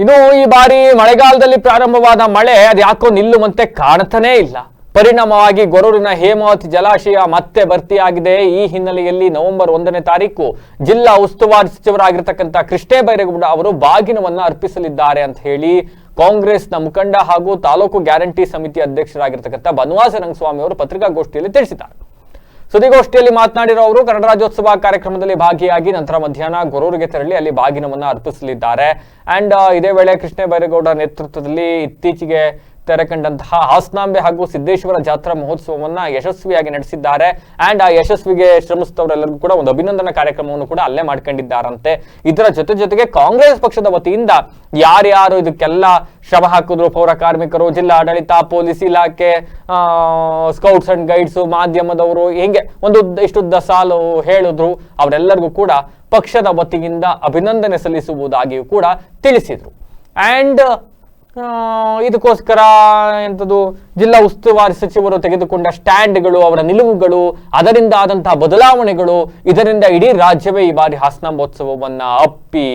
ಇನ್ನು ಈ ಬಾರಿ ಮಳೆಗಾಲದಲ್ಲಿ ಪ್ರಾರಂಭವಾದ ಮಳೆ ಅದ್ಯಾಕೋ ನಿಲ್ಲುವಂತೆ ಕಾಣ್ತಾನೇ ಇಲ್ಲ. ಪರಿಣಾಮವಾಗಿ ಗೊರೂರಿನ ಹೇಮಾವತಿ ಜಲಾಶಯ ಮತ್ತೆ ಭರ್ತಿಯಾಗಿದೆ. ಈ ಹಿನ್ನೆಲೆಯಲ್ಲಿ ನವೆಂಬರ್ ಒಂದನೇ ತಾರೀಕು ಜಿಲ್ಲಾ ಉಸ್ತುವಾರಿ ಸಚಿವರಾಗಿರ್ತಕ್ಕಂಥ ಕೃಷ್ಣೇ ಬೈರೇಗೌಡ ಅವರು ಬಾಗಿನವನ್ನ ಅರ್ಪಿಸಲಿದ್ದಾರೆ ಅಂತ ಹೇಳಿ ಕಾಂಗ್ರೆಸ್ನ ಮುಖಂಡ ಹಾಗೂ ತಾಲೂಕು ಗ್ಯಾರಂಟಿ ಸಮಿತಿ ಅಧ್ಯಕ್ಷರಾಗಿರ್ತಕ್ಕಂಥ ಬನವಾಸ ರಂಗಸ್ವಾಮಿ ಅವರು ಪತ್ರಿಕಾಗೋಷ್ಠಿಯಲ್ಲಿ ತಿಳಿಸಿದ್ದಾರೆ. ಸುದ್ದಿಗೋಷ್ಠಿಯಲ್ಲಿ ಮಾತನಾಡಿರೋ ಅವರು, ಕನ್ನಡ ರಾಜ್ಯೋತ್ಸವ ಕಾರ್ಯಕ್ರಮದಲ್ಲಿ ಭಾಗಿಯಾಗಿ ನಂತರ ಮಧ್ಯಾಹ್ನ ಗೊರೂರಿಗೆ ತೆರಳಿ ಅಲ್ಲಿ ಬಾಗಿನವನ್ನ ಅರ್ಪಿಸಲಿದ್ದಾರೆ. ಅಂಡ್ ಇದೇ ವೇಳೆ ಕೃಷ್ಣ ಬೈರೇಗೌಡ ನೇತೃತ್ವದಲ್ಲಿ ಇತ್ತೀಚೆಗೆ ತೆರೆಕಂಡಂತಹ ಹಾಸನಾಂಬೆ ಹಾಗೂ ಸಿದ್ದೇಶ್ವರ ಜಾತ್ರಾ ಮಹೋತ್ಸವವನ್ನ ಯಶಸ್ವಿಯಾಗಿ ನಡೆಸಿದ್ದಾರೆ. ಅಂಡ್ ಆ ಯಶಸ್ವಿಗೆ ಶ್ರಮಿಸಿದವರೆಲ್ಲರಿಗೂ ಕೂಡ ಒಂದು ಅಭಿನಂದನಾ ಕಾರ್ಯಕ್ರಮವನ್ನು ಕೂಡ ಅಲ್ಲೇ ಮಾಡ್ಕೊಂಡಿದ್ದಾರಂತೆ. ಇದರ ಜೊತೆ ಜೊತೆಗೆ ಕಾಂಗ್ರೆಸ್ ಪಕ್ಷದ ವತಿಯಿಂದ ಯಾರ್ಯಾರು ಇದಕ್ಕೆಲ್ಲ ಶ್ರಮ ಹಾಕಿದ್ರು? ಪೌರ ಕಾರ್ಮಿಕರು ಜಿಲ್ಲಾ ಆಡಳಿತ ಪೊಲೀಸ್ ಇಲಾಖೆ ಸ್ಕೌಟ್ಸ್ ಅಂಡ್ ಗೈಡ್ಸ್ ಮಾಧ್ಯಮದವರು ಹಿಂಗೆ ಒಂದು ಇಷ್ಟುದ್ದ ಸಾಲು ಹೇಳಿದ್ರು. ಅವರೆಲ್ಲರಿಗೂ ಕೂಡ ಪಕ್ಷದ ವತಿಯಿಂದ ಅಭಿನಂದನೆ ಸಲ್ಲಿಸುವುದಾಗಿಯೂ ಕೂಡ ತಿಳಿಸಿದ್ರು. ಅಂಡ್ ಇದಕ್ಕೋಸ್ಕರ ಎಂಥದ್ದು ಜಿಲ್ಲಾ ಉಸ್ತುವಾರಿ ಸಚಿವರು ತೆಗೆದುಕೊಂಡ ಸ್ಟ್ಯಾಂಡ್ಗಳು, ಅವರ ನಿಲುವುಗಳು, ಅದರಿಂದ ಆದಂತಹ ಬದಲಾವಣೆಗಳು, ಇದರಿಂದ ಇಡೀ ರಾಜ್ಯವೇ ಈ ಬಾರಿ ಹಾಸನಾಂಬೋತ್ಸವವನ್ನ ಅಪ್ಪಿ,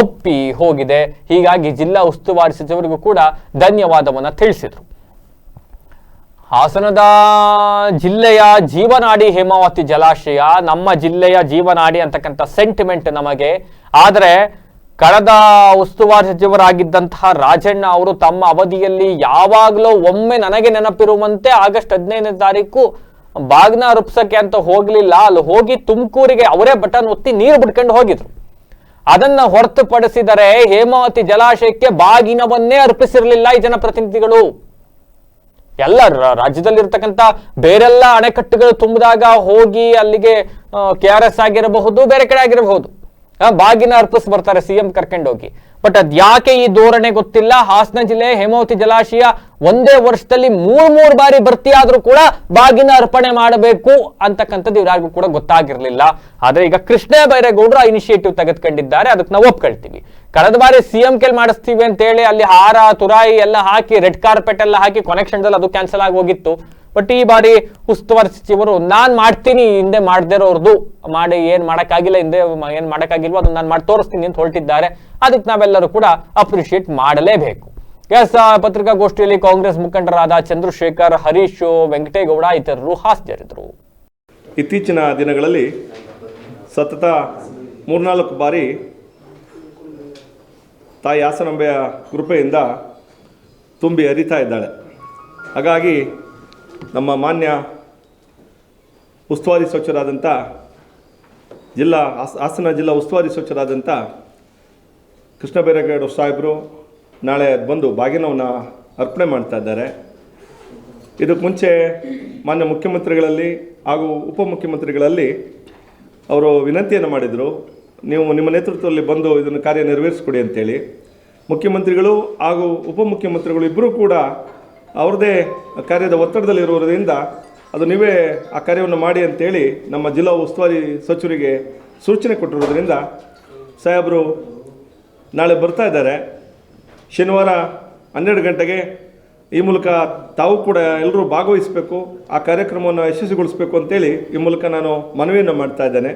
ಒಪ್ಪಿ ಹೋಗಿದೆ. ಹೀಗಾಗಿ ಜಿಲ್ಲಾ ಉಸ್ತುವಾರಿ ಸಚಿವರಿಗೂ ಕೂಡ ಧನ್ಯವಾದವನ್ನ ತಿಳಿಸಿದರು. ಹಾಸನದ ಜಿಲ್ಲೆಯ ಜೀವನಾಡಿ ಹೇಮಾವತಿ ಜಲಾಶಯ, ನಮ್ಮ ಜಿಲ್ಲೆಯ ಜೀವನಾಡಿ ಅಂತಕ್ಕಂಥ ಸೆಂಟಿಮೆಂಟ್ ನಮಗೆ. ಆದರೆ ಕಳೆದ ಉಸ್ತುವಾರಿ ಸಚಿವರಾಗಿದ್ದಂತಹ ರಾಜಣ್ಣ ಅವರು ತಮ್ಮ ಅವಧಿಯಲ್ಲಿ ಯಾವಾಗಲೂ ಒಮ್ಮೆ ನನಗೆ ನೆನಪಿರುವಂತೆ ಆಗಸ್ಟ್ ಹದಿನೈದನೇ ತಾರೀಕು ಬಾಗ್ನ ರೂಪಿಸಕ್ಕೆ ಅಂತ ಹೋಗ್ಲಿಲ್ಲ. ಅಲ್ಲಿ ಹೋಗಿ ತುಮಕೂರಿಗೆ ಅವರೇ ಬಟನ್ ಒತ್ತಿ ನೀರು ಬಿಟ್ಕೊಂಡು ಹೋಗಿದ್ರು. ಅದನ್ನ ಹೊರತುಪಡಿಸಿದರೆ ಹೇಮಾವತಿ ಜಲಾಶಯಕ್ಕೆ ಬಾಗಿನವನ್ನೇ ಅರ್ಪಿಸಿರಲಿಲ್ಲ ಈ ಜನಪ್ರತಿನಿಧಿಗಳು. ಎಲ್ಲ ರಾಜ್ಯದಲ್ಲಿರ್ತಕ್ಕಂಥ ಬೇರೆಲ್ಲ ಅಣೆಕಟ್ಟುಗಳು ತುಂಬಿದಾಗ ಹೋಗಿ ಅಲ್ಲಿಗೆ ಕೆ ಆರ್ ಎಸ್ ಆಗಿರಬಹುದು, ಬೇರೆ ಕಡೆ ಆಗಿರಬಹುದು. ಬಾಗಿನ ಅರ್ಪಿಸ್ ಬರ್ತಾರೆ, ಸಿಎಂ ಕರ್ಕೊಂಡೋಗಿ ಬಟ್ ಅದ್ಯಾಕೆ ಈ ಧೋರಣೆ ಗೊತ್ತಿಲ್ಲ? ಹಾಸನ ಜಿಲ್ಲೆ, ಹೇಮಾವತಿ ಜಲಾಶಯ ಒಂದೇ ವರ್ಷದಲ್ಲಿ ಮೂರ್ ಮೂರ್ ಬಾರಿ ಭರ್ತಿಯಾದ್ರೂ ಕೂಡ ಬಾಗಿನ ಅರ್ಪಣೆ ಮಾಡಬೇಕು ಅಂತಕ್ಕಂಥದ್ದು ಇವ್ರಿಗೂ ಕೂಡ ಗೊತ್ತಾಗಿರ್ಲಿಲ್ಲ. ಆದ್ರೆ ಈಗ ಕೃಷ್ಣ ಬೈರೇಗೌಡರು ಆ ಇನಿಷಿಯೇಟಿವ್ ತೆಗೆದುಕೊಂಡಿದ್ದಾರೆ, ಅದಕ್ಕೆ ನಾವು ಒಪ್ಕೊಳ್ತೀವಿ. ಕಳೆದ ಬಾರಿ ಸಿಎಂ ಕೆಲ್ ಮಾಡಿಸ್ತೀವಿ ಅಂತ ಹೇಳಿ ಅಲ್ಲಿ ಹಾರ, ತುರಾಯಿ ಎಲ್ಲ ಹಾಕಿ, ರೆಡ್ ಕಾರ್ಪೆಟ್ ಎಲ್ಲ ಹಾಕಿ ಕೊನೆಕ್ಷನ್ ಅದು ಕ್ಯಾನ್ಸಲ್ ಆಗಿ ಹೋಗಿತ್ತು. ಬಟ್ ಈ ಬಾರಿ ಉಸ್ತುವಾರಿ ಸಚಿವರು, ನಾನ್ ಮಾಡ್ತೀನಿ, ಹಿಂದೆ ಇರೋರ್ದು ಮಾಡಿ ಏನ್ ಮಾಡಕ್ಕಾಗಿಲ್ಲ, ಹಿಂದೆ ಏನ್ ಮಾಡಕ್ಕಾಗಿಲ್ವೋ ಅದನ್ನ ನಾನು ಮಾಡಿ ತೋರಿಸ್ತೀನಿ ಅಂತ ಹೊರಟಿದ್ದಾರೆ. ಅದಕ್ಕೆ ನಾವೆಲ್ಲರೂ ಕೂಡ ಅಪ್ರಿಶಿಯೇಟ್ ಮಾಡಲೇಬೇಕು. ಎಸ್ ಪತ್ರಿಕಾಗೋಷ್ಠಿಯಲ್ಲಿ ಕಾಂಗ್ರೆಸ್ ಮುಖಂಡರಾದ ಚಂದ್ರಶೇಖರ್, ಹರೀಶ್, ವೆಂಕಟೇಗೌಡ ಇತರರು ಹಾಜರಿದ್ದರು ಇತ್ತೀಚಿನ ದಿನಗಳಲ್ಲಿ ಸತತ ಮೂರ್ನಾಲ್ಕು ಬಾರಿ ತಾಯಿ ಹಾಸನಾಂಬೆಯ ಕೃಪೆಯಿಂದ ತುಂಬಿ ಹರಿತಾ ಇದ್ದಾಳೆ. ಹಾಗಾಗಿ ನಮ್ಮ ಮಾನ್ಯ ಉಸ್ತುವಾರಿ ಸಚಿವರಾದಂಥ ಜಿಲ್ಲಾ ಹಾಸ್- ಹಾಸನ ಜಿಲ್ಲಾ ಉಸ್ತುವಾರಿ ಸಚಿವರಾದಂಥ ಕೃಷ್ಣ ಬೈರೇಗೌಡ ಸಾಹೇಬರು ನಾಳೆ ಬಂದು ಬಾಗಿನವನ್ನು ಅರ್ಪಣೆ ಮಾಡ್ತಾ ಇದ್ದಾರೆ. ಇದಕ್ಕೆ ಮುಂಚೆ ಮಾನ್ಯ ಮುಖ್ಯಮಂತ್ರಿಗಳಲ್ಲಿ ಹಾಗೂ ಉಪಮುಖ್ಯಮಂತ್ರಿಗಳಲ್ಲಿ ಅವರು ವಿನಂತಿಯನ್ನು ಮಾಡಿದರು, ನೀವು ನಿಮ್ಮ ನೇತೃತ್ವದಲ್ಲಿ ಬಂದು ಇದನ್ನು ಕಾರ್ಯ ನೆರವೇರಿಸ್ಕೊಡಿ ಅಂತೇಳಿ. ಮುಖ್ಯಮಂತ್ರಿಗಳು ಹಾಗೂ ಉಪಮುಖ್ಯಮಂತ್ರಿಗಳು ಇಬ್ಬರೂ ಕೂಡ ಅವ್ರದ್ದೇ ಕಾರ್ಯದ ಒತ್ತಡದಲ್ಲಿರುವುದರಿಂದ ಅದು ನೀವೇ ಆ ಕಾರ್ಯವನ್ನು ಮಾಡಿ ಅಂತೇಳಿ ನಮ್ಮ ಜಿಲ್ಲಾ ಉಸ್ತುವಾರಿ ಸಚಿವರಿಗೆ ಸೂಚನೆ ಕೊಟ್ಟಿರೋದ್ರಿಂದ ಸಾಹೇಬರು ನಾಳೆ ಬರ್ತಾ ಇದ್ದಾರೆ. ಶನಿವಾರ ಹನ್ನೆರಡು ಗಂಟೆಗೆ ಈ ಮೂಲಕ ತಾವು ಕೂಡ ಎಲ್ಲರೂ ಭಾಗವಹಿಸಬೇಕು, ಆ ಕಾರ್ಯಕ್ರಮವನ್ನು ಯಶಸ್ವಿಗೊಳಿಸಬೇಕು ಅಂತೇಳಿ ಈ ಮೂಲಕ ನಾನು ಮನವಿಯನ್ನು ಮಾಡ್ತಾ ಇದ್ದೇನೆ.